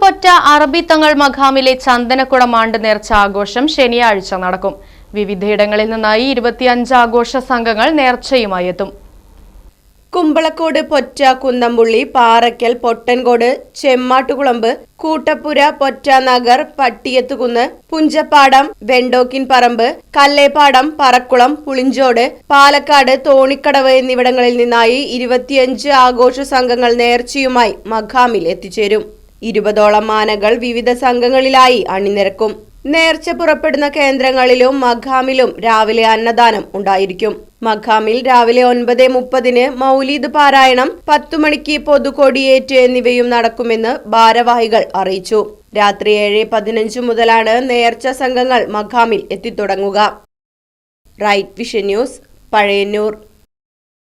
പൊറ്റ അറബി തങ്ങൾ മഖാമിലെ ചന്ദനക്കുടം ആണ്ട് നേർച്ച ആഘോഷം ശനിയാഴ്ച നടക്കും. വിവിധയിടങ്ങളിൽ നിന്നായി ഇരുപത്തിയഞ്ച് ആഘോഷ സംഘങ്ങൾ നേർച്ചയുമായി എത്തും. കുമ്പളക്കോട് പൊറ്റ കുന്നമ്പുള്ളി പാറയ്ക്കൽ പൊട്ടൻകോട് ചെമ്മാട്ടുകുളമ്പ് കൂട്ടപ്പുര പൊറ്റ നഗർ പട്ടിയത്തുകുന്ന് പുഞ്ചപ്പാടം വെണ്ടോക്കിൻ പറമ്പ് കല്ലേപ്പാടം പറക്കുളം പുളിഞ്ചോട് പാലക്കാട് തോണിക്കടവ് എന്നിവിടങ്ങളിൽ നിന്നായി ഇരുപത്തിയഞ്ച് ആഘോഷ സംഘങ്ങൾ നേർച്ചയുമായി മഖാമിൽ എത്തിച്ചേരും. ഇരുപതോളം മാനകൾ വിവിധ സംഘങ്ങളിലായി അണിനിരക്കും. നേർച്ച പുറപ്പെടുന്ന കേന്ദ്രങ്ങളിലും മഖാമിലും രാവിലെ അന്നദാനം ഉണ്ടായിരിക്കും. മഖാമിൽ രാവിലെ ഒൻപത് മുപ്പതിന് മൗലീദ് പാരായണം പത്തു മണിക്ക് പൊതുകൊടിയേറ്റ് എന്നിവയും നടക്കുമെന്ന് ഭാരവാഹികൾ അറിയിച്ചു. രാത്രി ഏഴ് പതിനഞ്ച് മുതലാണ് നേർച്ച സംഘങ്ങൾ മഖാമിൽ എത്തിത്തുടങ്ങുക. Right vision news Pazhayannur.